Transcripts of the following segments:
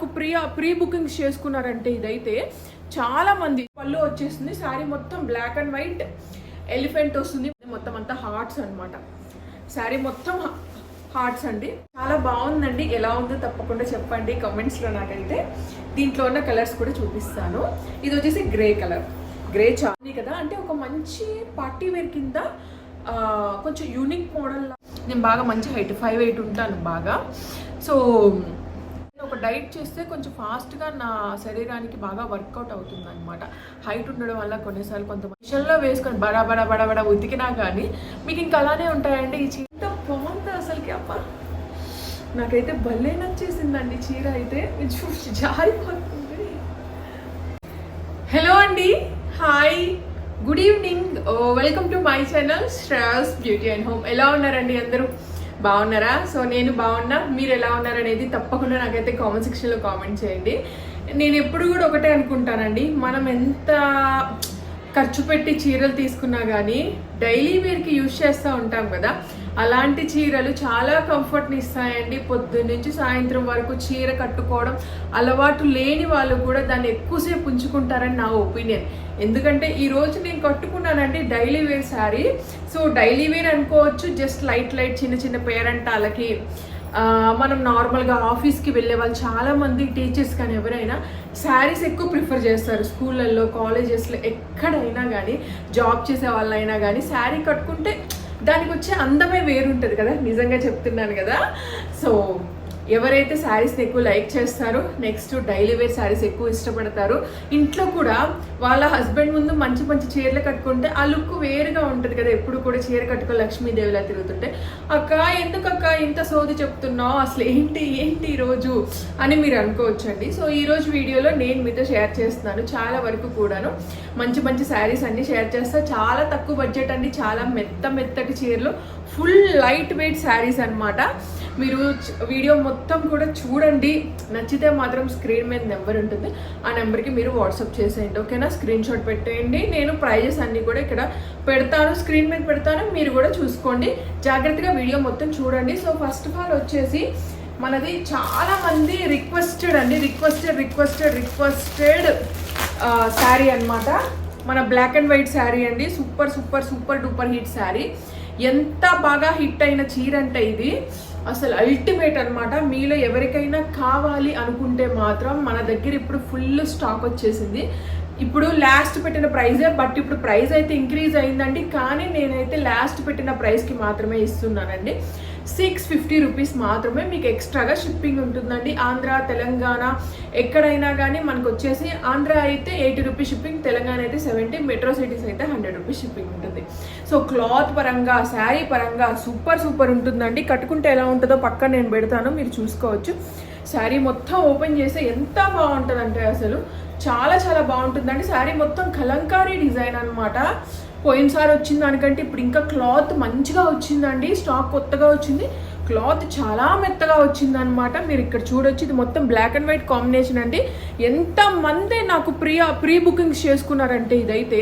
వరకు pre pre bookings చేసుకున్నారంటే ఇదైతే చాలా మంది పళ్ళు వచ్చేస్తుంది శారీ మొత్తం బ్లాక్ అండ్ వైట్ ఎలిఫెంట్ వస్తుంది. మొత్తం అంతా హార్ట్స్ అన్నమాట. శారీ మొత్తం హార్ట్స్ అండి. చాలా బాగుందండి. ఎలా ఉందో తప్పకుండా చెప్పండి కమెంట్స్లో నాకైతే. దీంట్లో ఉన్న కలర్స్ కూడా చూపిస్తాను. ఇది వచ్చేసి గ్రే కలర్ గ్రే చాందీ కదా? అంటే ఒక మంచి పార్టీ వేర్ కింద కొంచెం యూనిక్ మోడల్ నేను బాగా మంచి హైట్ ఫైవ్ ఎయిట్ ఉంటాను బాగా. సో ఒక డైట్ చేస్తే కొంచెం ఫాస్ట్గా నా శరీరానికి బాగా వర్కౌట్ అవుతుంది అనమాట హైట్ ఉండడం వల్ల కొన్నిసార్లు కొంత మిషన్లో వేసుకొని బడా బడా బడా బడా ఉతికినా కానీ మీకు ఇంకా అలానే ఉంటాయండి ఈ చీర. ఎంత బాగుంది అసలుకి అప్ప నాకైతే భలే నచ్చేసిందండి చీర అయితే. ఇది చూసి జారిపోతుంది. హలో అండి. Hi good evening welcome to my channel Shreyas beauty and home ఎలా ఉన్నారండి అందరూ? బాగున్నారా? సో నేను బాగున్నా మీరు ఎలా ఉన్నారనేది తప్పకుండా నాకైతే కామెంట్ సెక్షన్లో కామెంట్ చేయండి. నేను ఎప్పుడు కూడా ఒకటే అనుకుంటానండి మనం ఎంత ఖర్చు పెట్టి చీరలు తీసుకున్నా కానీ డైలీ వేర్కి యూజ్ చేస్తూ ఉంటాం కదా. అలాంటి చీరలు చాలా కంఫర్ట్ని ఇస్తాయండి. పొద్దున్న నుంచి సాయంత్రం వరకు చీర కట్టుకోవడం అలవాటు లేని వాళ్ళు కూడా దాన్ని ఎక్కువసేపు ఉంచుకుంటారని నా ఒపీనియన్ ఎందుకంటే ఈ రోజు నేను కట్టుకున్నానండి daily wear sari. So daily wear అనుకోవచ్చు జస్ట్ లైట్ లైట్ చిన్న చిన్న పేరెంటాలకి. మనం నార్మల్గా ఆఫీస్కి వెళ్ళే వాళ్ళు చాలామంది టీచర్స్ కానీ ఎవరైనా శారీస్ ఎక్కువ ప్రిఫర్ చేస్తారు. స్కూళ్ళల్లో కాలేజెస్లో ఎక్కడైనా కానీ జాబ్ చేసే వాళ్ళైనా కానీ శారీ కట్టుకుంటే దానికి వచ్చే అందమే వేరుంటుంది కదా? నిజంగా చెప్తున్నాను కదా. సో ఎవరైతే శారీస్ని ఎక్కువ లైక్ చేస్తారో నెక్స్ట్ డైలీ వేర్ శారీస్ ఎక్కువ ఇష్టపడతారు ఇంట్లో కూడా వాళ్ళ హస్బెండ్ ముందు మంచి మంచి చీరలు కట్టుకుంటే ఆ లుక్ వేరుగా ఉంటుంది కదా. ఎప్పుడు కూడా చీర కట్టుకో లక్ష్మీదేవిలా తిరుగుతుంటే అక్క ఎందుకు అక్క ఇంత సోది చెప్తున్నావు? అసలు ఏంటి ఏంటి ఈరోజు అని మీరు అనుకోవచ్చండి. సో ఈరోజు వీడియోలో నేను మీతో షేర్ చేస్తున్నాను. చాలా వరకు కూడాను మంచి మంచి శారీస్ అన్ని షేర్ చేస్తా. చాలా తక్కువ బడ్జెట్ అండి. చాలా మెత్త మెత్తటి చీరలు. ఫుల్ లైట్ వెయిట్ శారీస్ అన్నమాట. మీరు వీడియో మొత్తం కూడా చూడండి. నచ్చితే మాత్రం స్క్రీన్ మీద నెంబర్ ఉంటుంది. ఆ నెంబర్కి మీరు వాట్సాప్ చేసేయండి. ఓకేనా? స్క్రీన్ షాట్ పెట్టేయండి. నేను ప్రైజెస్ అన్నీ కూడా ఇక్కడ పెడతాను. స్క్రీన్ మీద పెడతాను. మీరు కూడా చూసుకోండి. జాగ్రత్తగా వీడియో మొత్తం చూడండి. సో ఫస్ట్ ఆఫ్ ఆల్ వచ్చేసి మనది చాలా మంది రిక్వెస్టెడ్ అండి. రిక్వెస్టెడ్ రిక్వెస్టెడ్ రిక్వెస్టెడ్ శారీ అన్నమాట. మన బ్లాక్ అండ్ వైట్ శారీ అండి. Super super super duper hit sari. ఎంత బాగా హిట్ అయిన చీర అంటే ఇది. అసలు అల్టిమేట్ అనమాట మీలో ఎవరికైనా కావాలి అనుకుంటే మాత్రం మన దగ్గర ఇప్పుడు ఫుల్ స్టాక్ వచ్చేసింది. ఇప్పుడు లాస్ట్ పెట్టిన ప్రైజే బట్ ఇప్పుడు ప్రైస్ అయితే ఇంక్రీజ్ అయిందండి. కానీ నేనైతే లాస్ట్ పెట్టిన ప్రైస్కి మాత్రమే ఇస్తున్నానండి. సిక్స్ ఫిఫ్టీ రూపీస్ మాత్రమే మీకు ఎక్స్ట్రాగా షిప్పింగ్ ఉంటుందండి. ఆంధ్ర తెలంగాణ ఎక్కడైనా కానీ మనకు వచ్చేసి ఆంధ్ర అయితే ఎయిటీ రూపీస్ షిప్పింగ్ తెలంగాణ అయితే సెవెంటీ మెట్రో సిటీస్ అయితే హండ్రెడ్ రూపీస్ షిప్పింగ్ ఉంటుంది. సో క్లాత్ పరంగా శారీ పరంగా సూపర్ సూపర్ ఉంటుందండి. కట్టుకుంటే ఎలా ఉంటుందో పక్కన నేను పెడతాను మీరు చూసుకోవచ్చు. శారీ మొత్తం ఓపెన్ చేస్తే ఎంత బాగుంటుందంటే అసలు. చాలా చాలా బాగుంటుందండి. శారీ మొత్తం కలంకారీ డిజైన్ అనమాట పోయినసారి వచ్చిన దానికంటే ఇప్పుడు ఇంకా క్లాత్ మంచిగా వచ్చిందండి స్టాక్ కొత్తగా వచ్చింది. క్లాత్ చాలా మెత్తగా వచ్చిందనమాట మీరు ఇక్కడ చూడొచ్చు ఇది మొత్తం బ్లాక్ అండ్ వైట్ కాంబినేషన్ అండి. ఎంతమంది నాకు ప్రీ ప్రీ బుకింగ్స్ చేసుకున్నారంటే ఇదైతే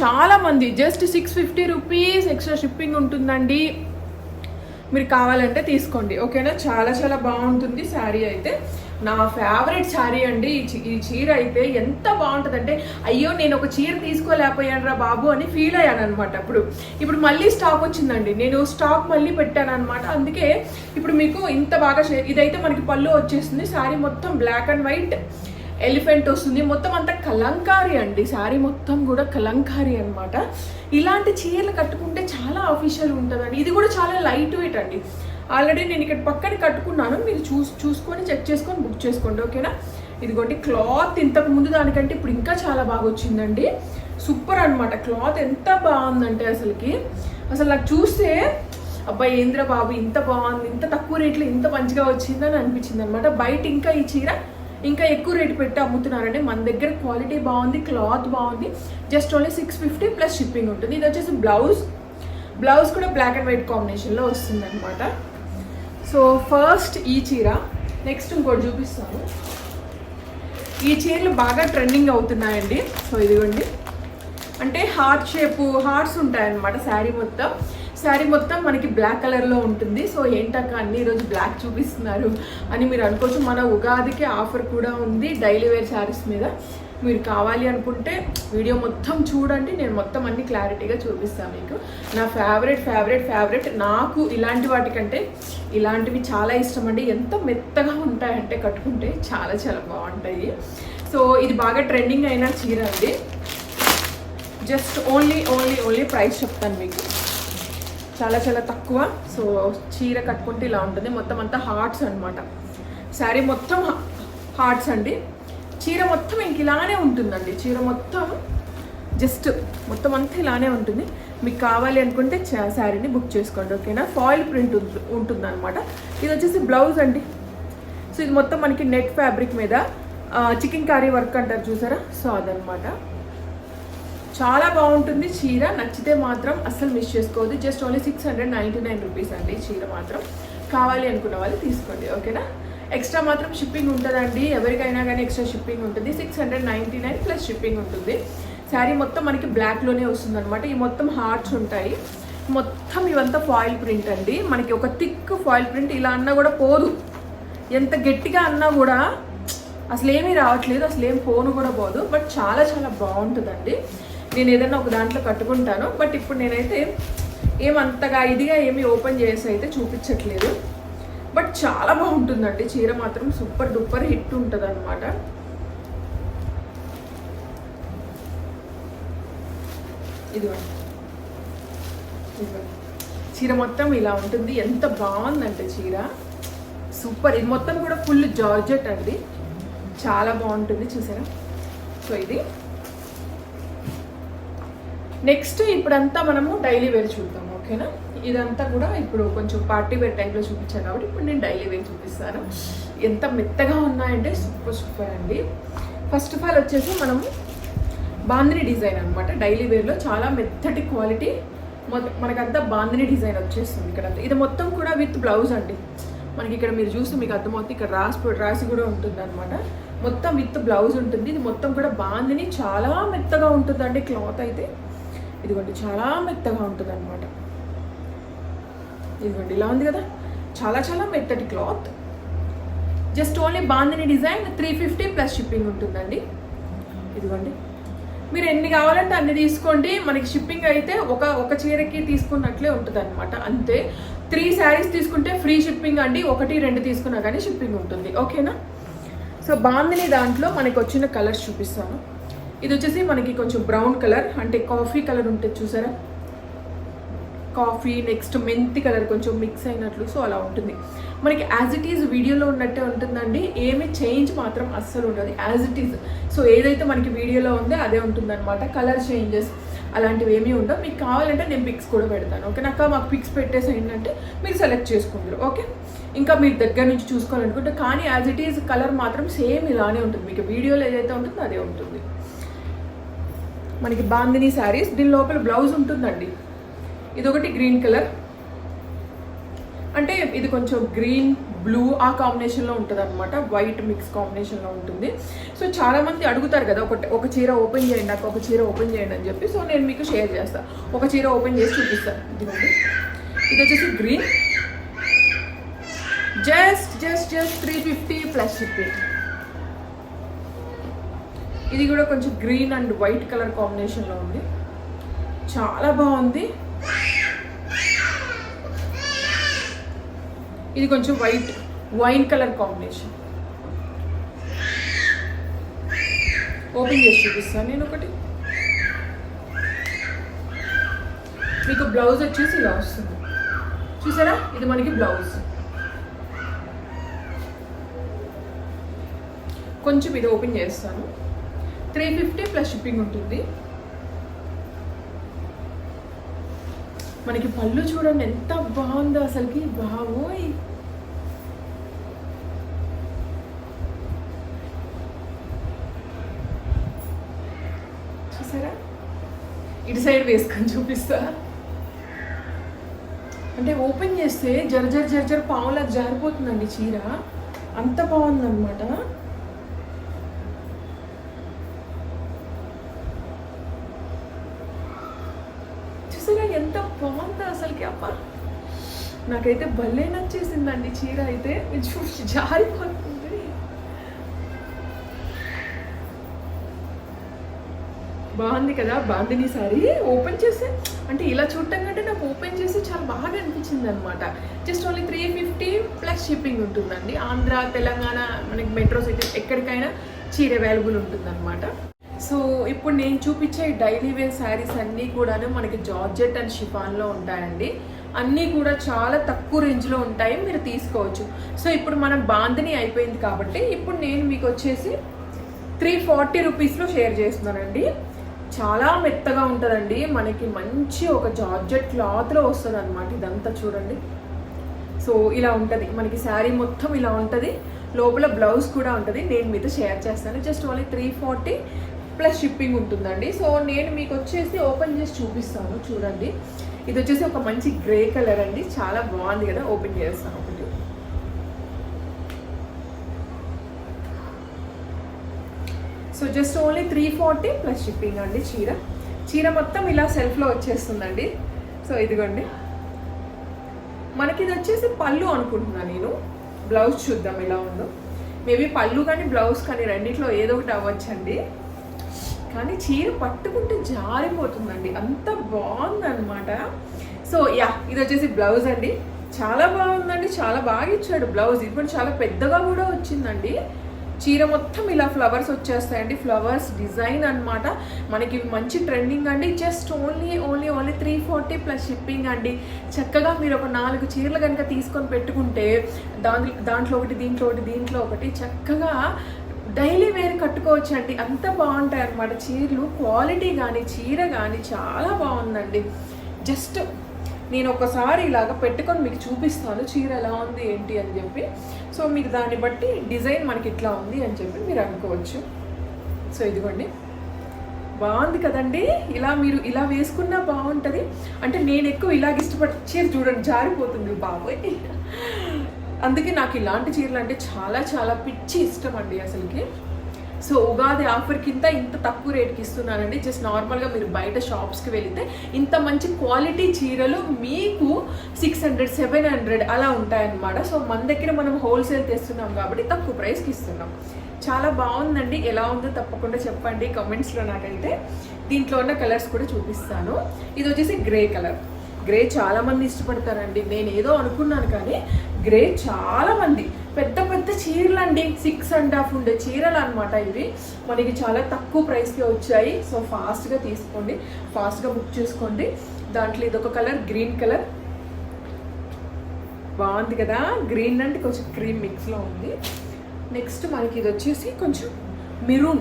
చాలామంది just six fifty rupees extra shipping ఉంటుందండి. మీరు కావాలంటే తీసుకోండి. ఓకేనా? చాలా చాలా బాగుంటుంది శారీ అయితే. నా ఫేవరెట్ శారీ అండి. ఈ చీర అయితే ఎంత బాగుంటుందంటే అయ్యో నేను ఒక చీర తీసుకోలేకపోయాను రా బాబు అని ఫీల్ అయ్యాను అనమాట అప్పుడు. ఇప్పుడు మళ్ళీ స్టాక్ వచ్చిందండి. నేను స్టాక్ మళ్ళీ పెట్టాను అనమాట అందుకే ఇప్పుడు మీకు ఇంత బాగా ఇదైతే మనకి పళ్ళు వచ్చేస్తుంది. శారీ మొత్తం బ్లాక్ అండ్ వైట్ ఎలిఫెంట్ వస్తుంది. మొత్తం అంతా కలంకారీ అండి. శారీ మొత్తం కూడా కలంకారీ అనమాట ఇలాంటి చీరలు కట్టుకుంటే చాలా అఫీషియల్ ఉంటుందండి. ఇది కూడా చాలా లైట్ వెయిట్ అండి. ఆల్రెడీ నేను ఇక్కడ పక్కన కట్టుకున్నాను. మీరు చూసి చూసుకొని చెక్ చేసుకొని బుక్ చేసుకోండి ఓకేనా? ఇదిగోండి క్లాత్ ఇంతకు ముందు దానికంటే ఇప్పుడు ఇంకా చాలా బాగా వచ్చిందండి. సూపర్ అనమాట క్లాత్ ఎంత బాగుందంటే అసలుకి. అసలు నాకు చూస్తే అబ్బాయి ఏంద్ర బాబు ఇంత బాగుంది ఇంత తక్కువ రేట్లో ఇంత మంచిగా వచ్చిందని అనిపించింది అనమాట బయట ఇంకా ఈ చీర ఇంకా ఎక్కువ రేటు పెట్టి అమ్ముతున్నారండి. మన దగ్గర క్వాలిటీ బాగుంది క్లాత్ బాగుంది. Just only six fifty plus shipping ఉంటుంది. ఇది వచ్చేసి బ్లౌజ్. బ్లౌజ్ కూడా బ్లాక్ అండ్ వైట్ కాంబినేషన్లో వస్తుంది అనమాట సో ఫస్ట్ ఈ చీర నెక్స్ట్ ఇంకోటి చూపిస్తాను. ఈ చీరలు బాగా ట్రెండింగ్ అవుతున్నాయండి. సో ఇదిగోండి. అంటే హార్ట్ షేపు హార్ట్స్ ఉంటాయన్నమాట శారీ మొత్తం. శారీ మొత్తం మనకి బ్లాక్ కలర్లో ఉంటుంది. సో ఏంటక్క అన్ని ఈరోజు బ్లాక్ చూపిస్తున్నారు అని మీరు అనుకోవచ్చు. మన ఉగాదికి ఆఫర్ కూడా ఉంది డైలీ వేర్ శారీస్ మీద. మీరు కావాలి అనుకుంటే వీడియో మొత్తం చూడండి నేను మొత్తం అన్ని క్లారిటీగా చూపిస్తాను మీకు. నా ఫేవరెట్ ఫేవరెట్ ఫేవరెట్ నాకు ఇలాంటి వాటికంటే ఇలాంటివి చాలా ఇష్టం అండి. ఎంత మెత్తగా ఉంటాయంటే కట్టుకుంటే చాలా చాలా బాగుంటాయి. సో ఇది బాగా ట్రెండింగ్ అయిన చీర అండి. Just only only only price చెప్తాను మీకు. చాలా చాలా తక్కువ. సో చీర కట్టుకుంటే ఇలా ఉంటుంది. మొత్తం అంతా హార్ట్స్ అనమాట శారీ మొత్తం హార్ట్స్ అండి. చీర మొత్తం ఇంక ఇలానే ఉంటుందండి. చీర మొత్తం జస్ట్ మొత్తం అంతా ఇలానే ఉంటుంది. మీకు కావాలి అనుకుంటే శారీని బుక్ చేసుకోండి ఓకేనా ఫాయిల్ ప్రింట్ ఉంటుంది అనమాట ఇది వచ్చేసి బ్లౌజ్ అండి. సో ఇది మొత్తం మనకి నెట్ ఫ్యాబ్రిక్ మీద చికెన్ కర్రీ వర్క్ అంటారు చూసారా? సో అదనమాట చాలా బాగుంటుంది చీర. నచ్చితే మాత్రం అస్సలు మిస్ చేసుకోవద్దు. Just only six hundred ninety nine rupees అండి చీర మాత్రం. కావాలి అనుకున్న వాళ్ళు తీసుకోండి ఓకేనా ఎక్స్ట్రా మాత్రం షిప్పింగ్ ఉంటుందండి. ఎవరికైనా కానీ ఎక్స్ట్రా షిప్పింగ్ ఉంటుంది. Six hundred ninety nine plus shipping ఉంటుంది. శారీ మొత్తం మనకి బ్లాక్లోనే వస్తుంది అనమాట ఈ మొత్తం హార్ట్స్ ఉంటాయి. మొత్తం ఇవంతా ఫాయిల్ ప్రింట్ అండి. మనకి ఒక థిక్ ఫాయిల్ ప్రింట్ ఇలా అన్నా కూడా పోదు. ఎంత గట్టిగా అన్నా కూడా అసలు ఏమీ రావట్లేదు. అసలు ఏం ఫోన్ కూడా పోదు. బట్ చాలా చాలా బాగుంటుందండి. నేను ఏదైనా ఒక దాంట్లో కట్టుకుంటాను. బట్ ఇప్పుడు నేనైతే ఏమంతగా ఇదిగా ఏమి ఓపెన్ చేసి అయితే చూపించట్లేదు. బట్ చాలా బాగుంటుందండి. చీర మాత్రం సూపర్ డూపర్ హిట్ ఉంటుంది అనమాట ఇదిగోండి. ఇదిగోండి. చీర మొత్తం ఇలా ఉంటుంది. ఎంత బాగుందంటే చీర. సూపర్. ఇది మొత్తం కూడా ఫుల్ జార్జెట్ అండి. చాలా బాగుంటుంది. చూసారా? సో ఇది. నెక్స్ట్ ఇప్పుడంతా మనము డైలీ వేర్ చూద్దాం ఓకేనా? ఇదంతా కూడా ఇప్పుడు కొంచెం పార్టీ వేర్ టైంలో చూపించాను కాబట్టి ఇప్పుడు నేను డైలీ వేర్ చూపిస్తాను. ఎంత మెత్తగా ఉన్నాయంటే సూపర్ సూపర్ అండి. ఫస్ట్ ఆఫ్ ఆల్ వచ్చేసి మనము బాందిని డిజైన్ అనమాట డైలీ వేర్లో చాలా మెత్తటి క్వాలిటీ మనకంతా బాందిని డిజైన్ వచ్చేస్తుంది ఇక్కడ. ఇది మొత్తం కూడా విత్ బ్లౌజ్ అండి. మనకి ఇక్కడ మీరు చూస్తే మీకు అర్థమవుతుంది ఇక్కడ రాసి రాసి కూడా ఉంటుంది అనమాట మొత్తం విత్ బ్లౌజ్ ఉంటుంది. ఇది మొత్తం కూడా బాందిని చాలా మెత్తగా ఉంటుందండి క్లాత్ అయితే. ఇదిగోండి చాలా మెత్తగా ఉంటుంది అనమాట ఇదిగోండి ఇలా ఉంది కదా? చాలా చాలా మెత్తటి cloth. Just only bandhani design three fifty plus shipping ఉంటుందండి. ఇదిగోండి. మీరు ఎన్ని కావాలంటే అన్ని తీసుకోండి. మనకి షిప్పింగ్ అయితే ఒక ఒక చీరకి తీసుకున్నట్లే ఉంటుంది అనమాట అంతే. త్రీ శారీస్ తీసుకుంటే ఫ్రీ షిప్పింగ్ అండి. ఒకటి రెండు తీసుకున్నా కానీ షిప్పింగ్ ఉంటుంది. ఓకేనా? సో బాందిని దాంట్లో మనకి వచ్చిన కలర్స్ చూపిస్తాను. ఇది వచ్చేసి మనకి కొంచెం బ్రౌన్ కలర్ అంటే కాఫీ కలర్ ఉంటుంది చూసారా? కాఫీ నెక్స్ట్ మెంతి కలర్ కొంచెం మిక్స్ అయినట్లు సో అలా ఉంటుంది. మనకి యాజ్ ఇట్ ఈజ్ వీడియోలో ఉన్నట్టే ఉంటుందండి. ఏమి చేంజ్ మాత్రం అస్సలు ఉండదు. యాజ్ ఇట్ ఈజ్ సో ఏదైతే మనకి వీడియోలో ఉందో అదే ఉంటుందన్నమాట. కలర్ చేంజెస్ అలాంటివి ఏమీ ఉండవు. మీకు కావాలంటే నేను పిక్స్ కూడా పెడతాను. ఓకే నాకు మాకు పిక్స్ పెట్టేసి ఏంటంటే మీరు సెలెక్ట్ చేసుకుంటారు ఓకే ఇంకా మీరు దగ్గర నుంచి చూసుకోవాలనుకుంటే కానీ యాజ్ ఇట్ ఈజ్ కలర్ మాత్రం సేమ్ ఇలానే ఉంటుంది. మీకు వీడియోలో ఏదైతే ఉంటుందో అదే ఉంటుంది. మనకి బాందిని శారీస్ దీని లోపల బ్లౌజ్ ఉంటుందండి. ఇది ఒకటి గ్రీన్ కలర్ అంటే ఇది కొంచెం గ్రీన్ బ్లూ ఆ కాంబినేషన్లో ఉంటుంది అనమాట వైట్ మిక్స్ కాంబినేషన్లో ఉంటుంది. సో చాలామంది అడుగుతారు కదా ఒక ఒక చీర ఓపెన్ చేయండి నాకు ఒక చీర ఓపెన్ చేయండి అని చెప్పి. సో నేను మీకు షేర్ చేస్తాను ఒక చీర ఓపెన్ చేసి చూపిస్తాను ఇదిగోండి. ఇది వచ్చేసి green just just just three fifty plus shipping ఇది కూడా కొంచెం గ్రీన్ అండ్ వైట్ కలర్ కాంబినేషన్లో ఉంది. చాలా బాగుంది. ఇది కొంచెం white wine colour combination. Open చేసి చూపిస్తాను నేను ఒకటి. మీకు బ్లౌజ్ వచ్చేసి ఇలా వస్తుంది. చూసారా? ఇది మనకి బ్లౌజ్ కొంచెం ఇది ఓపెన్ చేస్తాను. త్రీ ఫిఫ్టీ ప్లస్ షిప్పింగ్ ఉంటుంది. మనకి పళ్ళు చూడండి ఎంత బాగుందో అసలుకి. బావోయ్ చూసారా? ఇటు సైడ్ వేసుకొని చూపిస్తా. అంటే ఓపెన్ చేస్తే జర జర జర పావులా జారిపోతుందండి చీర. అంత బాగుందన్నమాట చూసారా ఎంత బాగుందా అసలుకి అప్ప నాకైతే భలే నచ్చేసిందండి చీర అయితే. చూసి జారిపోతుంది బాగుంది కదా బాందిని సారీ. ఓపెన్ చేస్తే అంటే ఇలా చూడటం కంటే నాకు ఓపెన్ చేసి చాలా బాగా అనిపించింది అనమాట just only three fifty plus shipping ఉంటుందండి. ఆంధ్ర తెలంగాణ మనకి మెట్రో సిటీ ఎక్కడికైనా చీర అవైలబుల్ ఉంటుందన్నమాట. సో ఇప్పుడు నేను చూపించే డైలీ వేర్ శారీస్ అన్నీ కూడాను మనకి జార్జెట్ అండ్ షిఫాన్లో ఉంటాయండి. అన్నీ కూడా చాలా తక్కువ రేంజ్లో ఉంటాయి మీరు తీసుకోవచ్చు. సో ఇప్పుడు మనం బాందిని అయిపోయింది కాబట్టి ఇప్పుడు నేను మీకు వచ్చేసి త్రీ ఫార్టీ రూపీస్లో షేర్ చేస్తున్నానండి. చాలా మెత్తగా ఉంటుందండి. మనకి మంచి ఒక జార్జెట్ క్లాత్లో వస్తుంది అనమాట ఇదంతా చూడండి. సో ఇలా ఉంటుంది. మనకి శారీ మొత్తం ఇలా ఉంటుంది. లోపల బ్లౌజ్ కూడా ఉంటుంది. నేను మీతో షేర్ చేస్తాను. Just only three forty plus shipping ఉంటుందండి. సో నేను మీకు వచ్చేసి ఓపెన్ చేసి చూపిస్తాను. చూడండి. ఇది వచ్చేసి ఒక మంచి గ్రే కలర్ అండి. చాలా బాగుంది కదా. ఓపెన్ చేస్తాను. ఒకటి so just only three forty plus shipping అండి చీర. చీర మొత్తం ఇలా సెల్ఫ్లో వచ్చేస్తుందండి. సో ఇదిగోండి. మనకి ఇది వచ్చేసి పళ్ళు అనుకుంటున్నాను నేను. బ్లౌజ్ చూద్దాం ఎలా ఉందో. మేబీ పళ్ళు కానీ బ్లౌజ్ కానీ రెండిట్లో ఏదో ఒకటి అవ్వచ్చండి. కానీ చీర పట్టుకుంటే జారిపోతుందండి. అంత బాగుందన్నమాట. సో యా ఇది వచ్చేసి బ్లౌజ్ అండి. చాలా బాగుందండి. చాలా బాగా ఇచ్చాడు బ్లౌజ్. ఇప్పుడు చాలా పెద్దగా కూడా వచ్చిందండి. చీర మొత్తం ఇలా ఫ్లవర్స్ వచ్చేస్తాయండి. ఫ్లవర్స్ డిజైన్ అనమాట మనకి మంచి ట్రెండింగ్ అండి. Just only only only three forty plus shipping అండి. చక్కగా మీరు ఒక నాలుగు చీరలు కనుక తీసుకొని పెట్టుకుంటే దాంట్లో దాంట్లో ఒకటి దీంట్లో ఒకటి దీంట్లో ఒకటి చక్కగా డైలీ వేర్ కట్టుకోవచ్చు అండి అంత బాగుంటాయి అన్నమాట చీరలు క్వాలిటీ కానీ చీర కానీ చాలా బాగుందండి. జస్ట్ నేను ఒకసారి ఇలాగ పెట్టుకొని మీకు చూపిస్తాను చీర ఎలా ఉంది ఏంటి అని చెప్పి. సో మీరు దాన్ని బట్టి డిజైన్ మనకి ఇట్లా ఉంది అని చెప్పి మీరు అనుకోవచ్చు. సో ఇదిగోండి. బాగుంది కదండి. ఇలా మీరు ఇలా వేసుకున్నా బాగుంటుంది. అంటే నేను ఎక్కువ ఇలాగ ఇష్టపడి చీర చూడండి జారిపోతుంది బాబోయ్. అందుకే నాకు ఇలాంటి చీరలు అంటే చాలా చాలా పిచ్చి ఇష్టం అండి అసలుకి. సో ఉగాది ఆఫర్ కింద ఇంత తక్కువ రేట్కి ఇస్తున్నానండి జస్ట్ నార్మల్గా మీరు బయట షాప్స్కి వెళితే ఇంత మంచి క్వాలిటీ చీరలు మీకు సిక్స్ హండ్రెడ్ సెవెన్ హండ్రెడ్ అలా ఉంటాయన్నమాట. సో మన దగ్గర మనం హోల్సేల్ తెస్తున్నాం కాబట్టి తక్కువ ప్రైస్కి ఇస్తున్నాం. చాలా బాగుందండి. ఎలా ఉందో తప్పకుండా చెప్పండి కమెంట్స్లో నాకైతే. దీంట్లో ఉన్న కలర్స్ కూడా చూపిస్తాను. ఇది వచ్చేసి గ్రే కలర్. గ్రే చాలామంది ఇష్టపడతారండి. నేను ఏదో అనుకున్నాను కానీ గ్రే చాలా మంది. పెద్ద పెద్ద చీరలు అండి సిక్స్ అండ్ హాఫ్ ఉండే చీరలు అనమాట ఇవి. మనకి చాలా తక్కువ ప్రైస్కి వచ్చాయి. సో ఫాస్ట్గా తీసుకోండి. ఫాస్ట్గా బుక్ చేసుకోండి. దాంట్లో ఇది ఒక కలర్ గ్రీన్ కలర్. బాగుంది కదా? గ్రీన్ అంటే కొంచెం క్రీమ్ మిక్స్లో ఉంది. నెక్స్ట్ మనకి ఇది వచ్చేసి కొంచెం మెరూన్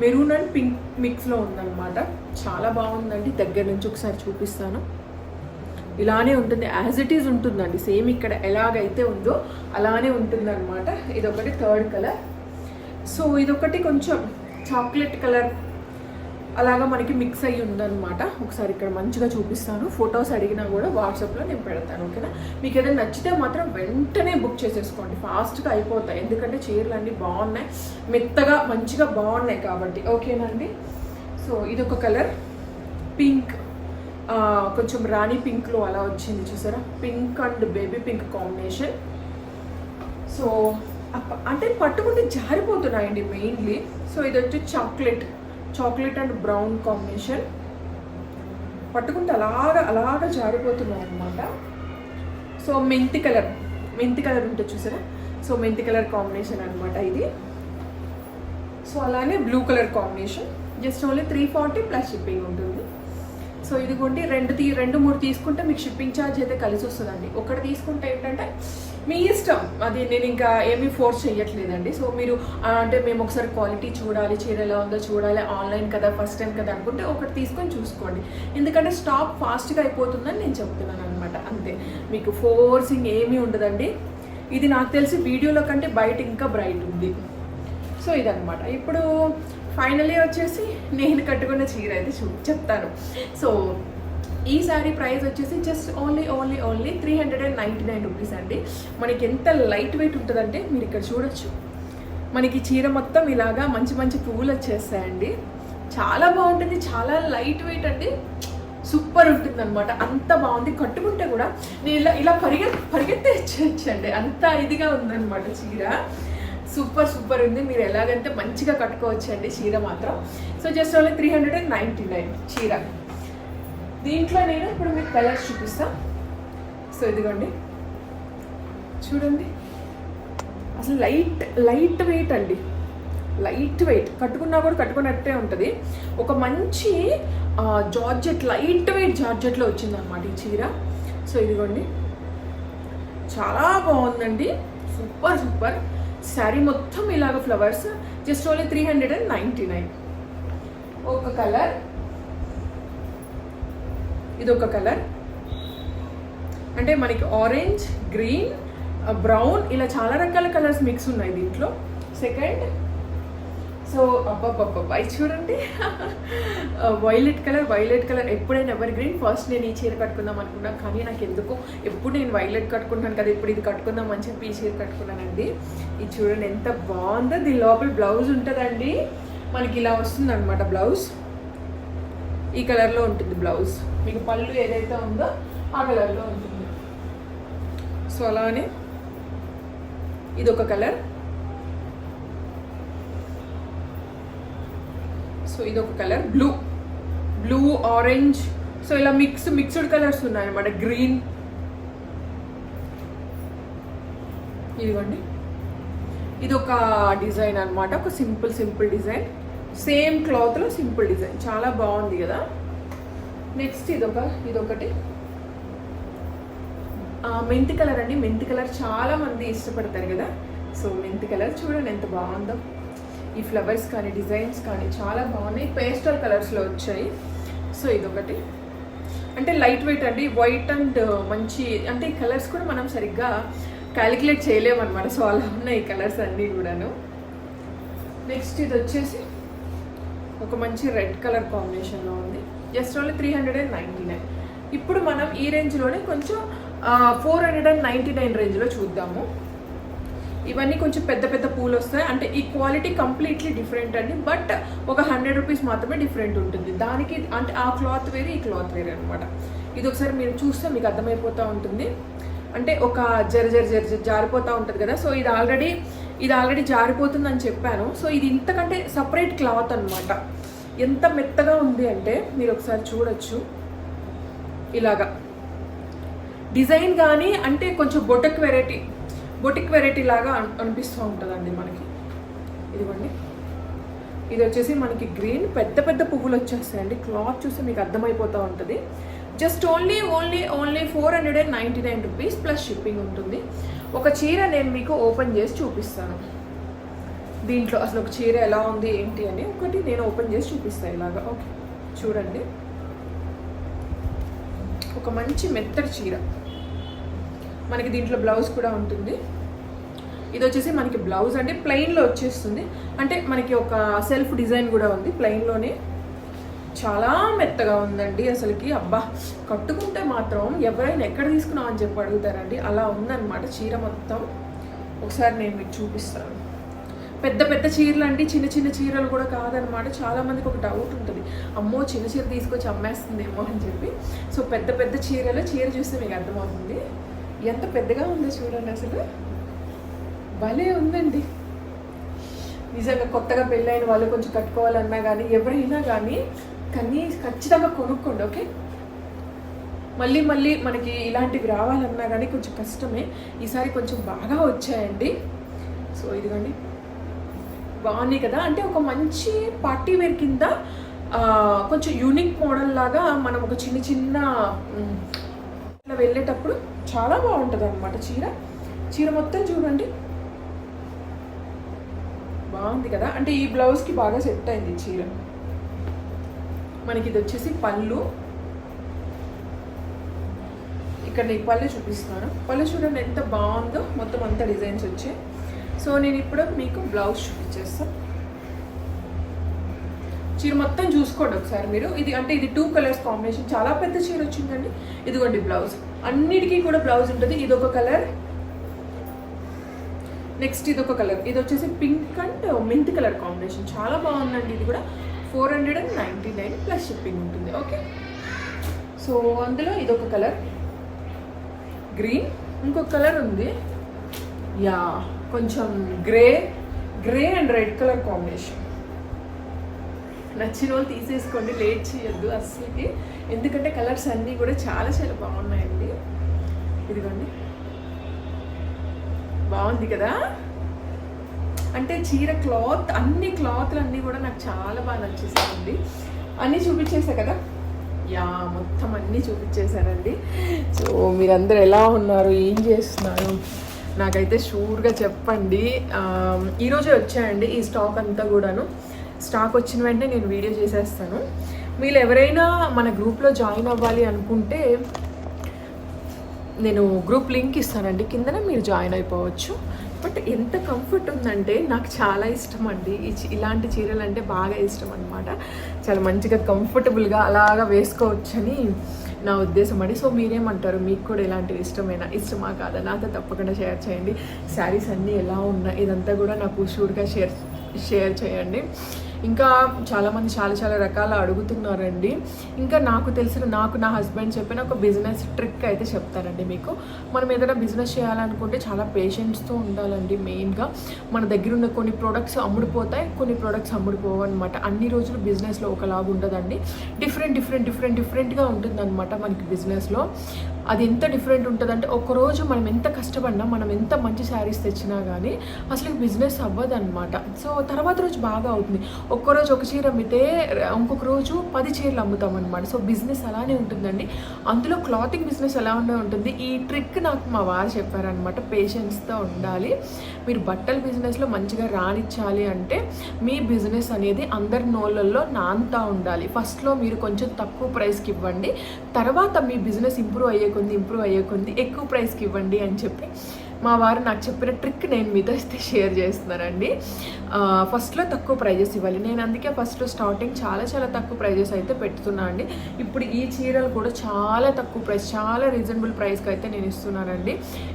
మెరూన్ అండ్ పింక్ మిక్స్లో ఉందన్నమాట. చాలా బాగుందండి. దగ్గర నుంచి ఒకసారి చూపిస్తాను. ఇలానే ఉంటుంది. యాజ్ ఇట్ ఈజ్ ఉంటుందండి. సేమ్ ఇక్కడ ఎలాగైతే ఉందో అలానే ఉంటుందన్నమాట. ఇదొకటి థర్డ్ కలర్ సో ఇదొకటి కొంచెం చాక్లెట్ కలర్ అలాగా మనకి మిక్స్ అయ్యి ఉందన్నమాట. ఒకసారి ఇక్కడ మంచిగా చూపిస్తాను. ఫొటోస్ అడిగినా కూడా వాట్సాప్లో నేను పెడతాను. ఓకేనా మీకు ఏదైనా నచ్చితే మాత్రం వెంటనే బుక్ చేసేసుకోండి. ఫాస్ట్గా అయిపోతాయి. ఎందుకంటే చీరలు అన్నీ బాగున్నాయి. మెత్తగా మంచిగా బాగున్నాయి కాబట్టి. ఓకేనండి సో ఇదొక కలర్ పింక్ కొంచెం రాణి పింక్లో అలా వచ్చింది చూసారా? Pink and baby pink combination. So అప్ప- అంటే పట్టుకుంటే జారిపోతున్నాయండి మెయిన్లీ. సో ఇది వచ్చి chocolate. Chocolate and brown combination. పట్టుకుంటే అలాగా అలాగా జారిపోతున్నాయి అనమాట సో మెంతి కలర్. మెంతి కలర్ ఉంటుంది చూసారా? సో మెంతి కలర్ కాంబినేషన్ అనమాట ఇది. సో అలానే blue colour combination. Just only three forty plus shipping ఉంటుంది. సో ఇదిగోండి రెండు తీ రెండు మూడు తీసుకుంటే మీకు షిప్పింగ్ ఛార్జ్ అయితే కలిసి వస్తుందండి. ఒకటి తీసుకుంటే ఏంటంటే మీ ఇష్టం. అది నేను ఇంకా ఏమీ ఫోర్స్ చేయట్లేదండి సో మీరు అంటే మేము ఒకసారి క్వాలిటీ చూడాలి చీర ఎలా ఉందో చూడాలి ఆన్లైన్ కదా ఫస్ట్ టైం కదా అనుకుంటే ఒకటి తీసుకొని చూసుకోండి. ఎందుకంటే స్టాక్ ఫాస్ట్గా అయిపోతుందని నేను చెప్తున్నాను అనమాట అంతే. మీకు ఫోర్సింగ్ ఏమీ ఉండదండి. ఇది నాకు తెలిసి వీడియోలో కంటే బయట ఇంకా బ్రైట్ ఉంది. సో ఇదనమాట ఇప్పుడు ఫైనలీ వచ్చేసి నేను కట్టుకున్న చీర అయితే చూ చెప్తాను. సో ఈ సారీ ప్రైస్ వచ్చేసి just only only only three hundred and ninety nine rupees అండి. మనకి ఎంత లైట్ వెయిట్ ఉంటుందంటే మీరు ఇక్కడ చూడొచ్చు. మనకి చీర మొత్తం ఇలాగా మంచి మంచి పువ్వులు వచ్చేస్తాయండి. చాలా బాగుంటుంది చాలా లైట్ వెయిట్ అండి. సూపర్ ఉంటుంది అనమాట అంత బాగుంది. కట్టుకుంటే కూడా నేను ఇలా ఇలా పరిగె పరిగెత్తేచ్చండి అంత ఇదిగా ఉందన్నమాట చీర. సూపర్ సూపర్ ఉంది. మీరు ఎలాగంటే మంచిగా కట్టుకోవచ్చండి చీర మాత్రం. So just only three hundred and ninety nine చీర. దీంట్లో నేను ఇప్పుడు మీకు కలర్స్ చూపిస్తా. సో ఇదిగోండి. చూడండి. అసలు లైట్ లైట్ వెయిట్ అండి. Light weight. కట్టుకున్నా కూడా కట్టుకున్నట్టే ఉంటుంది. ఒక మంచి జార్జెట్ లైట్ వెయిట్ జార్జెట్లో వచ్చిందనమాట ఈ చీర. సో ఇదిగోండి. చాలా బాగుందండి. Super super. శారీ మొత్తం ఇలాగ flowers just only three hundred and ninety nine ఒక కలర్. ఇది ఒక కలర్. అంటే మనకి ఆరెంజ్ గ్రీన్ బ్రౌన్ ఇలా చాలా రకాల కలర్స్ మిక్స్ ఉన్నాయి దీంట్లో. సెకండ్ సో అబ్బాబ్బాబ్బా. ఇది చూడండి. వైలెట్ కలర్ వైలెట్ కలర్ ఎప్పుడైనా ఎవర్ గ్రీన్ ఫస్ట్ నేను ఈ చీర కట్టుకుందాం అనుకున్నా. కానీ నాకు ఎందుకు ఎప్పుడు నేను వైలెట్ కట్టుకుంటాను కదా ఇప్పుడు ఇది కట్టుకుందాం అని చెప్పి ఈ చీర కట్టుకున్నానండి. ఇది చూడండి ఎంత బాగుందో. దీని లోపల బ్లౌజ్ ఉంటుందండి. మనకి ఇలా వస్తుంది అనమాట బ్లౌజ్ ఈ కలర్లో ఉంటుంది బ్లౌజ్ మీకు పళ్ళు ఏదైతే ఉందో ఆ కలర్లో ఉంటుంది. సో అలానే ఇది ఒక కలర్ సో ఇది ఒక colour. Blue. Blue orange. So ఇలా మిక్స్ మిక్స్డ్ కలర్స్ ఉన్నాయన్నమాట. గ్రీన్. ఇదిగోండి. ఇది ఒక డిజైన్ అనమాట ఒక సింపుల్ సింపుల్ డిజైన్. సేమ్ క్లాత్లో సింపుల్ డిజైన్. చాలా బాగుంది కదా. నెక్స్ట్ ఇదొక ఇదొకటి. మెంతి కలర్ అండి. మెంతి కలర్ చాలా మంది ఇష్టపడతారు కదా. సో మెంతి కలర్ చూడండి ఎంత బాగుందో. ఈ ఫ్లవర్స్ కానీ డిజైన్స్ కానీ చాలా బాగున్నాయి. పేస్టల్ కలర్స్లో వచ్చాయి. సో ఇదొకటి. అంటే లైట్ వెయిట్ అండి. వైట్ అండ్ మంచి అంటే ఈ కలర్స్ కూడా మనం సరిగ్గా క్యాలిక్యులేట్ చేయలేమన్నమాట. సో అలా ఉన్నాయి కలర్స్ అన్నీ కూడాను. నెక్స్ట్ ఇది వచ్చేసి ఒక మంచి రెడ్ కలర్ కాంబినేషన్లో ఉంది. Just only three hundred and ninety nine. ఇప్పుడు మనం ఈ రేంజ్లోనే కొంచెం four hundred and ninety nine రేంజ్లో చూద్దాము. ఇవన్నీ కొంచెం పెద్ద పెద్ద పూలు వస్తాయి. అంటే ఈ క్వాలిటీ కంప్లీట్లీ డిఫరెంట్ అండి. బట్ ఒక హండ్రెడ్ రూపీస్ మాత్రమే డిఫరెంట్ ఉంటుంది. దానికి అంటే ఆ క్లాత్ వేరే ఈ క్లాత్ వేరే అనమాట ఇది ఒకసారి మీరు చూస్తే మీకు అర్థమైపోతూ ఉంటుంది. అంటే ఒక జర జర జర జారిపోతూ ఉంటుంది కదా. సో ఇది ఆల్రెడీ ఇది ఆల్రెడీ జారిపోతుందని చెప్పాను. సో ఇది ఇంతకంటే సపరేట్ క్లాత్ అన్నమాట. ఎంత మెత్తగా ఉంది అంటే మీరు ఒకసారి చూడొచ్చు. ఇలాగా. డిజైన్ కానీ అంటే కొంచెం బొటక్ వెరైటీ. బొటిక్ వెరైటీ లాగా అనిపిస్తూ ఉంటుందండి మనకి. ఇదిగోండి. ఇది వచ్చేసి మనకి గ్రీన్. పెద్ద పెద్ద పువ్వులు వచ్చేస్తాయండి. క్లాత్ చూస్తే మీకు అర్థమైపోతూ ఉంటుంది. Just only only only four hundred and ninety nine rupees plus shipping ఉంటుంది. ఒక చీర నేను మీకు ఓపెన్ చేసి చూపిస్తాను. దీంట్లో అసలు ఒక చీర ఎలా ఉంది ఏంటి అని ఒకటి నేను ఓపెన్ చేసి చూపిస్తాను ఇలాగా. ఓకే. చూడండి. ఒక మంచి మెత్తడి చీర. మనకి దీంట్లో బ్లౌజ్ కూడా ఉంటుంది. ఇది వచ్చేసి మనకి బ్లౌజ్ అంటే ప్లెయిన్లో వచ్చేస్తుంది. అంటే మనకి ఒక సెల్ఫ్ డిజైన్ కూడా ఉంది. ప్లెయిన్లోనే చాలా మెత్తగా ఉందండి అసలుకి. అబ్బా కట్టుకుంటే మాత్రం ఎవరైనా ఎక్కడ తీసుకున్నావు అని చెప్పి అడుగుతారండి. అలా ఉందన్నమాట చీర మొత్తం. ఒకసారి నేను మీకు చూపిస్తాను. పెద్ద పెద్ద చీరలు అంటే చిన్న చిన్న చీరలు కూడా కాదనమాట చాలామందికి ఒక డౌట్ ఉంటుంది. అమ్మో చిన్న చీర తీసుకొచ్చి అమ్మేస్తుందేమో అని చెప్పి. సో పెద్ద పెద్ద చీరలు చీర చూస్తే మీకు అర్థమవుతుంది. ఎంత పెద్దగా ఉందో చూడండి అసలు. భలే ఉందండి. నిజంగా కొత్తగా పెళ్ళైన వాళ్ళు కొంచెం కట్టుకోవాలన్నా కానీ ఎవరైనా కానీ కానీ ఖచ్చితంగా కొనుక్కోండి ఓకే? మళ్ళీ మళ్ళీ మనకి ఇలాంటివి రావాలన్నా కానీ కొంచెం కష్టమే. ఈసారి కొంచెం బాగా వచ్చాయండి. సో ఇదిగోండి. బాగున్నాయి కదా? అంటే ఒక మంచి పార్టీ వేర్ కింద కొంచెం యూనిక్ మోడల్ లాగా మనం ఒక చిన్న చిన్న ఇట్లా వెళ్ళేటప్పుడు చాలా బాగుంటుంది అనమాట చీర. చీర మొత్తం చూడండి. బాగుంది కదా? అంటే ఈ బ్లౌజ్కి బాగా సెట్ అయింది చీర. మనకి ఇది వచ్చేసి పళ్ళు. ఇక్కడ నీకు పళ్ళు చూపిస్తున్నాను పళ్ళు చూడండి ఎంత బాగుందో. మొత్తం అంతా డిజైన్స్ వచ్చాయి. సో నేను ఇప్పుడు మీకు బ్లౌజ్ చూపించేస్తాను చీర మొత్తం చూసుకోండి ఒకసారి మీరు. ఇది అంటే ఇది టూ కలర్స్ కాంబినేషన్ చాలా పెద్ద చీర వచ్చిందండి. ఇదిగోండి బ్లౌజ్ అన్నిటికీ కూడా బ్లౌజ్ ఉంటుంది. ఇది ఒక కలర్ నెక్స్ట్ ఇది ఒక కలర్ ఇది వచ్చేసి pink and mint colour combination చాలా బాగుందండి ఇది కూడా. Four hundred and ninety nine plus shipping ఉంటుంది. ఓకే సో అందులో ఇది ఒక కలర్ గ్రీన్ ఇంకొక కలర్ ఉంది. యా కొంచెం grey grey and red colour combination నచ్చిన వాళ్ళు తీసేసుకోండి లేట్ చేయొద్దు అస్సలకి. ఎందుకంటే కలర్స్ అన్నీ కూడా చాలా చాలా బాగున్నాయండి. ఇదిగోండి. బాగుంది కదా? అంటే చీర క్లాత్ అన్ని క్లాత్లు అన్నీ కూడా నాకు చాలా బాగా నచ్చేసాయండి. అన్నీ చూపించేసా కదా? యా మొత్తం అన్నీ చూపించేశానండి సో మీరందరూ ఎలా ఉన్నారు? ఏం చేస్తున్నారు? నాకైతే షూర్గా చెప్పండి. ఈరోజే వచ్చాయండి ఈ స్టాక్ అంతా కూడాను. స్టాక్ వచ్చిన వెంటనే నేను వీడియో చేసేస్తాను. మీరు ఎవరైనా మన గ్రూప్లో జాయిన్ అవ్వాలి అనుకుంటే నేను గ్రూప్ లింక్ ఇస్తానండి. కిందన మీరు జాయిన్ అయిపోవచ్చు. బట్ ఎంత కంఫర్ట్ ఉందంటే నాకు చాలా ఇష్టం అండి. ఈ ఇలాంటి చీరలు అంటే బాగా ఇష్టం అనమాట చాలా మంచిగా కంఫర్టబుల్గా అలాగా వేసుకోవచ్చని నా ఉద్దేశం అండి. సో మీరేమంటారు? మీకు కూడా ఇలాంటివి ఇష్టమేనా? ఇష్టమా కాదా? నాతో తప్పకుండా షేర్ చేయండి. శారీస్ అన్నీ ఎలా ఉన్నాయి ఇదంతా కూడా నాకు షూర్గా షేర్ షేర్ చేయండి. ఇంకా చాలామంది చాలా చాలా రకాల అడుగుతున్నారండి. ఇంకా నాకు తెలిసిన నాకు నా హస్బెండ్ చెప్పిన ఒక బిజినెస్ ట్రిక్ అయితే చెప్తానండి మీకు. మనం ఏదైనా బిజినెస్ చేయాలనుకుంటే చాలా పేషెంట్స్తో ఉండాలండి మెయిన్గా. మన దగ్గర ఉన్న కొన్ని ప్రోడక్ట్స్ అమ్ముడుపోతాయి కొన్ని ప్రోడక్ట్స్ అమ్ముడుపోవు అనమాట అన్ని రోజులు బిజినెస్లో ఒకలాగా ఉండదండి డిఫరెంట్ డిఫరెంట్ డిఫరెంట్ డిఫరెంట్గా ఉంటుందన్నమాట మనకి బిజినెస్లో. అది ఎంత డిఫరెంట్ ఉంటుందంటే ఒకరోజు మనం ఎంత కష్టపడినా మనం ఎంత మంచి శారీస్ తెచ్చినా కానీ అసలు బిజినెస్ అవ్వదు అనమాట సో తర్వాత రోజు బాగా అవుతుంది. ఒక్కరోజు ఒక చీర అమ్మితే ఇంకొక రోజు పది చీరలు అమ్ముతాం అనమాట సో బిజినెస్ అలానే ఉంటుందండి. అందులో క్లాతింగ్ బిజినెస్ ఎలా ఉండే ఉంటుంది? ఈ ట్రిక్ నాకు మా వారు చెప్పారనమాట పేషెన్స్తో ఉండాలి. మీరు బట్టల బిజినెస్లో మంచిగా రాణించాలి అంటే మీ బిజినెస్ అనేది అందరి నోళ్ళల్లో నాంతా ఉండాలి. ఫస్ట్లో మీరు కొంచెం తక్కువ ప్రైస్కి ఇవ్వండి. తర్వాత మీ బిజినెస్ ఇంప్రూవ్ అయ్యే కొద్ది ఇంప్రూవ్ అయ్యే కొద్ది ఎక్కువ ప్రైస్కి ఇవ్వండి అని చెప్పి మా వారు నాకు చెప్పిన ట్రిక్ నేను మీతో అయితే షేర్ చేస్తున్నానండి. ఫస్ట్లో తక్కువ ప్రైజెస్ ఇవ్వాలి. నేను అందుకే ఫస్ట్లో స్టార్టింగ్ చాలా చాలా తక్కువ ప్రైజెస్ అయితే పెడుతున్నా అండి. ఇప్పుడు ఈ చీరలు కూడా చాలా తక్కువ ప్రైస్ చాలా రీజనబుల్ ప్రైస్కి అయితే నేను ఇస్తున్నానండి.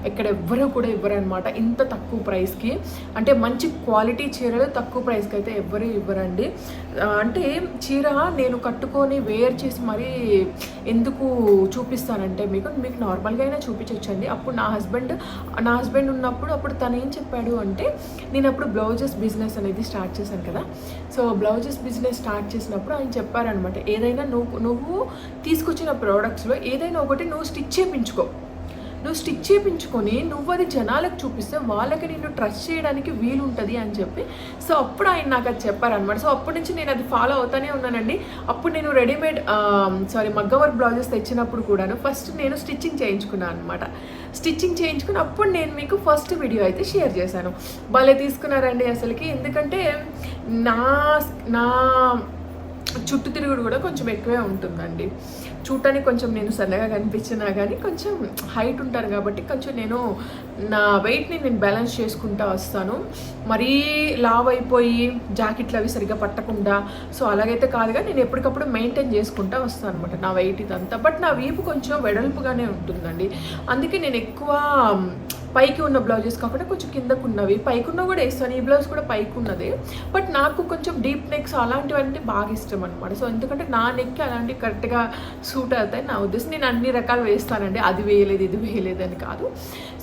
ఎక్కడ ఎవ్వరూ కూడా ఇవ్వరు అనమాట ఇంత తక్కువ ప్రైస్కి అంటే మంచి క్వాలిటీ చీరలు తక్కువ ప్రైస్కి అయితే ఎవ్వరూ ఇవ్వరండి. అంటే చీర నేను కట్టుకొని వేర్ చేసి మరీ ఎందుకు చూపిస్తానంటే మీకు మీకు నార్మల్గా అయినా చూపించవచ్చండి అప్పుడు నా హస్బెండ్ నా హస్బెండ్ ఉన్నప్పుడు అప్పుడు తను ఏం చెప్పాడు అంటే నేను అప్పుడు బ్లౌజెస్ బిజినెస్ అనేది స్టార్ట్ చేశాను కదా. సో బ్లౌజెస్ బిజినెస్ స్టార్ట్ చేసినప్పుడు ఆయన చెప్పారనమాట ఏదైనా నువ్వు నువ్వు తీసుకొచ్చిన ప్రోడక్ట్స్లో ఏదైనా ఒకటి నువ్వు స్టిచ్ చేయించుకో. నువ్వు స్టిచ్ చేయించుకొని నువ్వు అది జనాలకు చూపిస్తే వాళ్ళకి నిన్ను ట్రస్ట్ చేయడానికి వీలుంటుంది అని చెప్పి సో అప్పుడు ఆయన నాకు అది చెప్పారనమాట సో అప్పటి నుంచి నేను అది ఫాలో అవుతానే ఉన్నానండి. అప్పుడు నేను రెడీమేడ్ సారీ మగ్గ బ్లౌజెస్ తెచ్చినప్పుడు కూడాను ఫస్ట్ నేను స్టిచ్చింగ్ చేయించుకున్నాను అనమాట స్టిచ్చింగ్ చేయించుకుని అప్పుడు నేను మీకు ఫస్ట్ వీడియో అయితే షేర్ చేశాను. భలే తీసుకున్నారండి అసలుకి. ఎందుకంటే నా నా చుట్టూ తిరుగుడు కూడా కొంచెం ఎక్కువే ఉంటుందండి. చూడటానికి కొంచెం నేను సన్నగా కనిపించినా కానీ కొంచెం హైట్ ఉంటాను కాబట్టి కొంచెం నేను నా వెయిట్ని నేను బ్యాలెన్స్ చేసుకుంటా వస్తాను. మరీ లావ్ అయిపోయి జాకెట్లు అవి సరిగ్గా పట్టకుండా సో అలాగైతే కాదుగా నేను ఎప్పటికప్పుడు మెయింటైన్ చేసుకుంటా వస్తాను అనమాట నా వెయిట్ ఇదంతా. బట్ నా వీపు కొంచెం వెడల్పుగానే ఉంటుందండి. అందుకే నేను ఎక్కువ పైకి ఉన్న బ్లౌజెస్ కాకుండా కొంచెం కిందకు ఉన్నవి పైకి ఉన్న కూడా వేస్తాను. ఈ బ్లౌజ్ కూడా పైకి ఉన్నది బట్ నాకు కొంచెం డీప్ నెక్స్ అలాంటివన్నీ బాగా ఇష్టం అనమాట సో ఎందుకంటే నా నెక్కి అలాంటివి కరెక్ట్గా సూట్ అవుతాయి నా ఉద్దేశం. నేను అన్ని రకాలు వేస్తానండి. అది వేయలేదు ఇది వేయలేదు అని కాదు.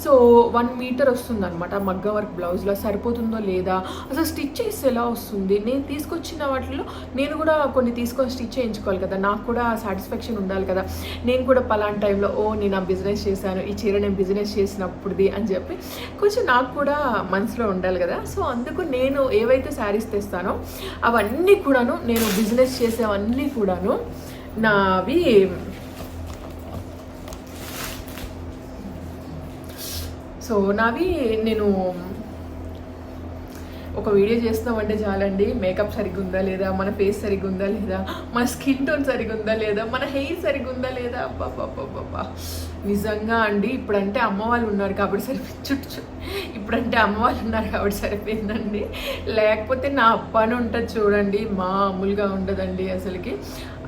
సో వన్ మీటర్ వస్తుంది అనమాట మగ్గ వర్క్ బ్లౌజ్లో. సరిపోతుందో లేదా? అసలు స్టిచ్ చేస్తే ఎలా వస్తుంది? నేను తీసుకొచ్చిన వాటిలో నేను కూడా కొన్ని తీసుకొని స్టిచ్ చేయించుకోవాలి కదా. నాకు కూడా సాటిస్ఫాక్షన్ ఉండాలి కదా. నేను కూడా పలాంటి టైంలో ఓ నేను ఆ బిజినెస్ చేశాను. ఈ చీర నేను బిజినెస్ చేసినప్పుడుది అని అని చెప్పి. కొంచెం నాకు కూడా మనసులో ఉండాలి కదా. సో అందుకు నేను ఏవైతే శారీస్ తెస్తానో అవన్నీ కూడాను నేను బిజినెస్ చేసేవన్నీ కూడాను నావి సో నావి నేను ఒక వీడియో చేస్తున్నామంటే చాలండి. మేకప్ సరిగ్గా ఉందా లేదా? మన ఫేస్ సరిగ్గా ఉందా లేదా? మన స్కిన్ టోన్ సరిగ్గా ఉందా లేదా? మన హెయిర్ సరిగ్గా ఉందా లేదా? అబ్బాబ్బాబ్బా నిజంగా అండి ఇప్పుడంటే అమ్మ వాళ్ళు ఉన్నారు కాబట్టి సరిపోయి చుట్టూ ఇప్పుడంటే అమ్మ వాళ్ళు ఉన్నారు కాబట్టి సరిపోయిందండి. లేకపోతే నా అప్పని ఉంటుంది చూడండి మామూలుగా ఉండదండి అసలుకి.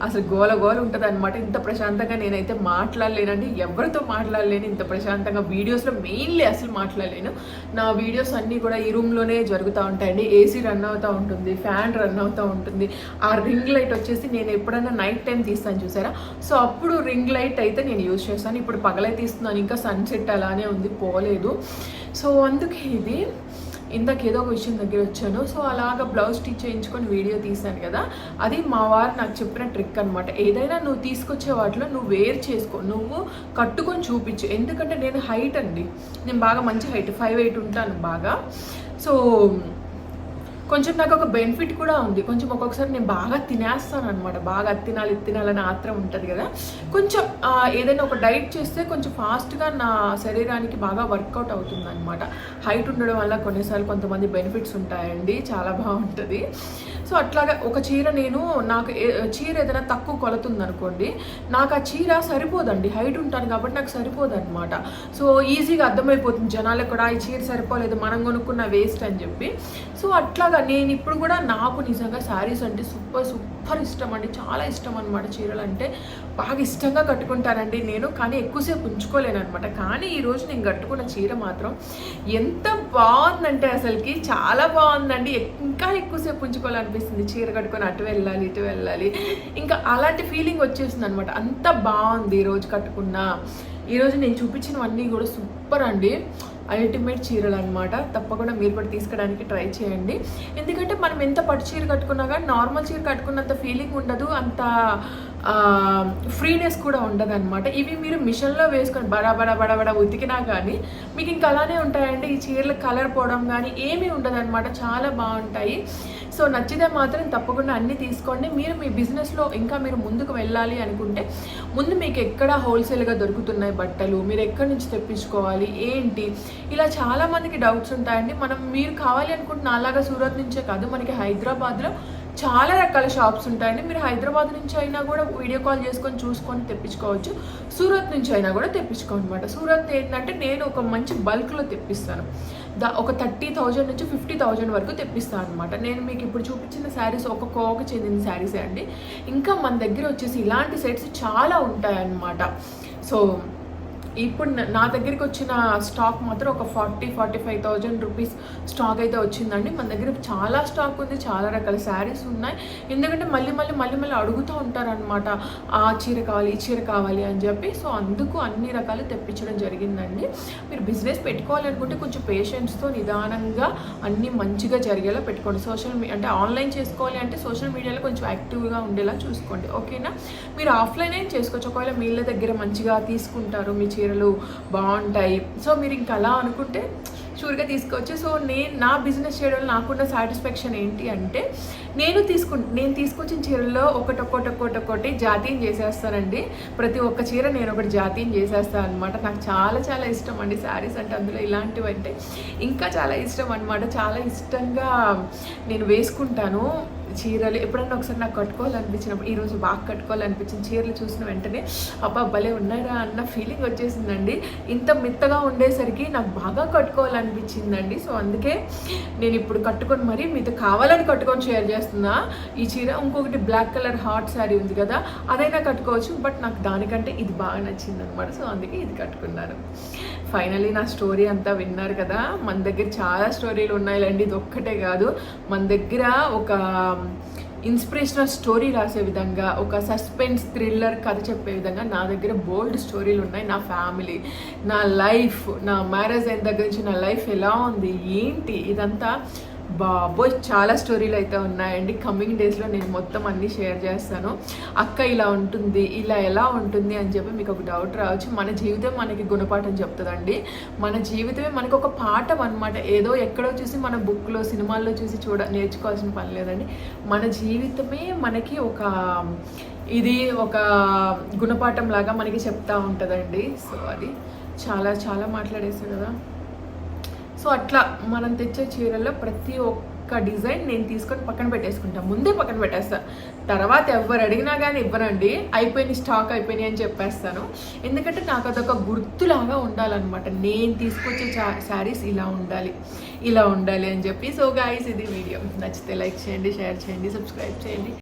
అసలు గోల గోల ఉంటుంది అనమాట ఇంత ప్రశాంతంగా నేనైతే మాట్లాడలేనండి. ఎవరితో మాట్లాడలేను. ఇంత ప్రశాంతంగా వీడియోస్లో మెయిన్లీ అసలు మాట్లాడలేను. నా వీడియోస్ అన్నీ కూడా ఈ రూమ్లోనే జరుగుతూ ఉంటాయండి. ఏసీ రన్ అవుతూ ఉంటుంది. ఫ్యాన్ రన్ అవుతూ ఉంటుంది. ఆ రింగ్ లైట్ వచ్చేసి నేను ఎప్పుడైనా నైట్ టైం తీస్తాను చూసారా? సో అప్పుడు రింగ్ లైట్ అయితే నేను యూజ్ చేస్తాను. ఇప్పుడు పగలే తీస్తున్నాను. ఇంకా సన్సెట్ అలానే ఉంది. పోలేదు. సో అందుకే ఇది. ఇందాక ఏదో ఒక విషయం దగ్గర వచ్చాను. సో అలాగ బ్లౌజ్ స్టిచ్ చేయించుకొని వీడియో తీశాను కదా. అది మా వారు నాకు చెప్పిన ట్రిక్ అనమాట ఏదైనా నువ్వు తీసుకొచ్చే వాటిలో నువ్వు వేర్ చేసుకో. నువ్వు కట్టుకొని చూపించు. ఎందుకంటే నేను హైట్ అండి. నేను బాగా మంచి హైట్ ఫైవ్ ఎయిట్ ఉంటాను బాగా. సో కొంచెం నాకు ఒక బెనిఫిట్ కూడా ఉంది. కొంచెం ఒక్కొక్కసారి నేను బాగా తినేస్తాను అనమాట బాగా తినాలి తినాలని ఆత్రం ఉంటుంది కదా. కొంచెం ఏదైనా ఒక డైట్ చేస్తే కొంచెం ఫాస్ట్గా నా శరీరానికి బాగా వర్కౌట్ అవుతుంది అనమాట హైట్ ఉండడం వల్ల కొన్నిసార్లు కొంతమంది బెనిఫిట్స్ ఉంటాయండి. చాలా బాగుంటుంది. సో అట్లాగా ఒక చీర నేను నాకు ఏ- చీర ఏదైనా తక్కువ కొలతుంది అనుకోండి నాకు ఆ చీర సరిపోదండి. హైట్ ఉంటాను కాబట్టి నాకు సరిపోదు అనమాట సో ఈజీగా అర్థమైపోతుంది. జనాలకు కూడా ఈ చీర సరిపోలేదు మనం కొనుక్కున్న వేస్ట్ అని చెప్పి. సో అట్లాగా నేను ఇప్పుడు కూడా నాకు నిజంగా శారీస్ అంటే సూపర్ సూపర్ ఇష్టం అండి. చాలా ఇష్టం అనమాట చీరలు అంటే. బాగా ఇష్టంగా కట్టుకుంటానండి నేను కానీ ఎక్కువసేపు ఉంచుకోలేను అనమాట కానీ ఈరోజు నేను కట్టుకున్న చీర మాత్రం ఎంత బాగుందంటే అసలుకి చాలా బాగుందండి. ఇంకా ఎక్కువసేపు ఉంచుకోవాలనిపిస్తుంది. చీర కట్టుకొని అటు వెళ్ళాలి ఇటు వెళ్ళాలి. ఇంకా అలాంటి ఫీలింగ్ వచ్చేసింది అనమాట అంత బాగుంది ఈరోజు కట్టుకున్న. ఈరోజు నేను చూపించినవన్నీ కూడా సూపర్ అండి. అల్టిమేట్ చీరలు అనమాట తప్పకుండా మీరు కూడా తీసుకోవడానికి ట్రై చేయండి. ఎందుకంటే మనం ఎంత పట్టు చీర కట్టుకున్నా కానీ నార్మల్ చీర కట్టుకున్నంత ఫీలింగ్ ఉండదు. అంత ఫ్రీనెస్ కూడా ఉండదు అనమాట ఇవి మీరు మిషన్లో వేసుకొని బడా బడా బడా బడా ఉతికినా కానీ మీకు ఇంకా అలానే ఉంటాయండి. ఈ చీరల కలర్ పోవడం కానీ ఏమీ ఉండదు అనమాట చాలా బాగుంటాయి. సో నచ్చితే మాత్రం తప్పకుండా అన్నీ తీసుకోండి. మీరు మీ బిజినెస్లో ఇంకా మీరు ముందుకు వెళ్ళాలి అనుకుంటే ముందు మీకు ఎక్కడ హోల్సేల్గా దొరుకుతున్నాయి బట్టలు మీరు ఎక్కడి నుంచి తెప్పించుకోవాలి ఏంటి? ఇలా చాలామందికి డౌట్స్ ఉంటాయండి. మనం మీరు కావాలి అనుకుంటున్న అలాగా సూరత్ నుంచే కాదు మనకి హైదరాబాద్లో చాలా రకాల షాప్స్ ఉంటాయండి. మీరు హైదరాబాద్ నుంచి అయినా కూడా వీడియో కాల్ చేసుకొని చూసుకొని తెప్పించుకోవచ్చు. సూరత్ నుంచి అయినా కూడా తెప్పించుకోనమాట సూరత్ ఏంటంటే నేను ఒక మంచి బల్క్లో తెప్పిస్తాను. దా ఒక థర్టీ థౌజండ్ నుంచి ఫిఫ్టీ థౌజండ్ వరకు తెప్పిస్తాను అనమాట నేను మీకు ఇప్పుడు చూపించిన శారీస్ ఒక కోకు చెందిన శారీసే అండి. ఇంకా మన దగ్గర వచ్చేసి ఇలాంటి సెట్స్ చాలా ఉంటాయన్నమాట. సో ఇప్పుడు నా- నా దగ్గరికి వచ్చిన స్టాక్ మాత్రం ఒక forty forty five thousand rupees stock అయితే వచ్చిందండి. మన దగ్గర చాలా స్టాక్ ఉంది చాలా రకాల శారీస్ ఉన్నాయి. ఎందుకంటే మళ్ళీ మళ్ళీ మళ్ళీ మళ్ళీ అడుగుతూ ఉంటారనమాట ఆ చీర కావాలి ఈ చీర కావాలి అని చెప్పి. సో అందుకు అన్ని రకాలు తెప్పించడం జరిగిందండి. మీరు బిజినెస్ పెట్టుకోవాలనుకుంటే కొంచెం పేషెంట్స్తో నిదానంగా అన్నీ మంచిగా జరిగేలా పెట్టుకోండి. సోషల్ మీ అంటే ఆన్లైన్ చేసుకోవాలి అంటే సోషల్ మీడియాలో కొంచెం యాక్టివ్గా ఉండేలా చూసుకోండి. ఓకేనా మీరు ఆఫ్లైన్ అయినా చేసుకోవచ్చు? ఒకవేళ మీళ్ళ దగ్గర మంచిగా తీసుకుంటారు మీ చీరలు బాగుంటాయి. సో మీరు ఇంకా అలా అనుకుంటే షూర్గా తీసుకోవచ్చు. సో నేను నా బిజినెస్ చేయడంలో నాకున్న సాటిస్ఫాక్షన్ ఏంటి అంటే నేను తీసుకు నేను తీసుకొచ్చిన చీరల్లో ఒకటి ఒకటి ఒకటి ఒకటి జాతీయం చేసేస్తానండి. ప్రతి ఒక్క చీర నేను ఒకటి జాతీయం చేసేస్తాను అనమాట నాకు చాలా చాలా ఇష్టం అండి శారీస్ అంటే అందులో ఇలాంటివి అంటే. ఇంకా చాలా ఇష్టం అనమాట చాలా ఇష్టంగా నేను వేసుకుంటాను. చీరలు ఎప్పుడన్నా ఒకసారి నాకు కట్టుకోవాలనిపించినప్పుడు ఈరోజు బాగా కట్టుకోవాలనిపించింది. చీరలు చూసిన వెంటనే అబ్బా భలే ఉన్నాయా అన్న ఫీలింగ్ వచ్చేసిందండి. ఇంత మెత్తగా ఉండేసరికి నాకు బాగా కట్టుకోవాలనిపించిందండి. సో అందుకే నేను ఇప్పుడు కట్టుకొని మరి మీతో కావాలని కట్టుకొని షేర్ చేస్తున్నా. ఈ చీర ఇంకొకటి బ్లాక్ కలర్ హాట్ శారీ ఉంది కదా అదైనా కట్టుకోవచ్చు. బట్ నాకు దానికంటే ఇది బాగా నచ్చింది అనమాట సో అందుకే ఇది కట్టుకున్నాను. ఫైనలీ నా స్టోరీ అంతా విన్నారు కదా. మన దగ్గర చాలా స్టోరీలు ఉన్నాయిలేండి. ఇది ఒక్కటే కాదు. మన దగ్గర ఒక ఇన్స్పిరేషనల్ స్టోరీ రాసే విధంగా ఒక సస్పెన్స్ థ్రిల్లర్ కథ చెప్పే విధంగా నా దగ్గర బోల్డ్ స్టోరీలు ఉన్నాయి. నా ఫ్యామిలీ నా లైఫ్ నా మ్యారేజ్ అయిన దగ్గర నుంచి నా లైఫ్ ఎలా ఉంది ఏంటి ఇదంతా బాబోయ్ చాలా స్టోరీలు అయితే ఉన్నాయండి. కమింగ్ డేస్లో నేను మొత్తం అన్నీ షేర్ చేస్తాను. అక్క ఇలా ఉంటుంది ఇలా ఎలా ఉంటుంది అని చెప్పి మీకు ఒక డౌట్ రావచ్చు. మన జీవితం మనకి గుణపాఠం చెప్తుందండి. మన జీవితమే మనకు ఒక పాఠం అనమాట ఏదో ఎక్కడో చూసి మన బుక్లో సినిమాల్లో చూసి చూడ నేర్చుకోవాల్సిన పని లేదండి. మన జీవితమే మనకి ఒక ఇది ఒక గుణపాఠం లాగా మనకి చెప్తా ఉంటుందండి. సో అది చాలా చాలా మాట్లాడేసాను కదా. సో అట్లా మనం తెచ్చే చీరల్లో ప్రతి ఒక్క డిజైన్ నేను తీసుకొని పక్కన పెట్టేసుకుంటాను ముందే పక్కన పెట్టేస్తాను తర్వాత ఎవరు అడిగినా కానీ ఇవ్వనండి అయిపోయినాయి స్టాక్ అయిపోయినాయి అని చెప్పేస్తాను. ఎందుకంటే నాకు అదొక గుర్తులాగా ఉండాలన్నమాట. నేను తీసుకొచ్చే శారీస్ ఇలా ఉండాలి ఇలా ఉండాలి అని చెప్పి. సో గాయస్ ఇది వీడియో. నచ్చితే లైక్ చేయండి షేర్ చేయండి సబ్స్క్రైబ్ చేయండి.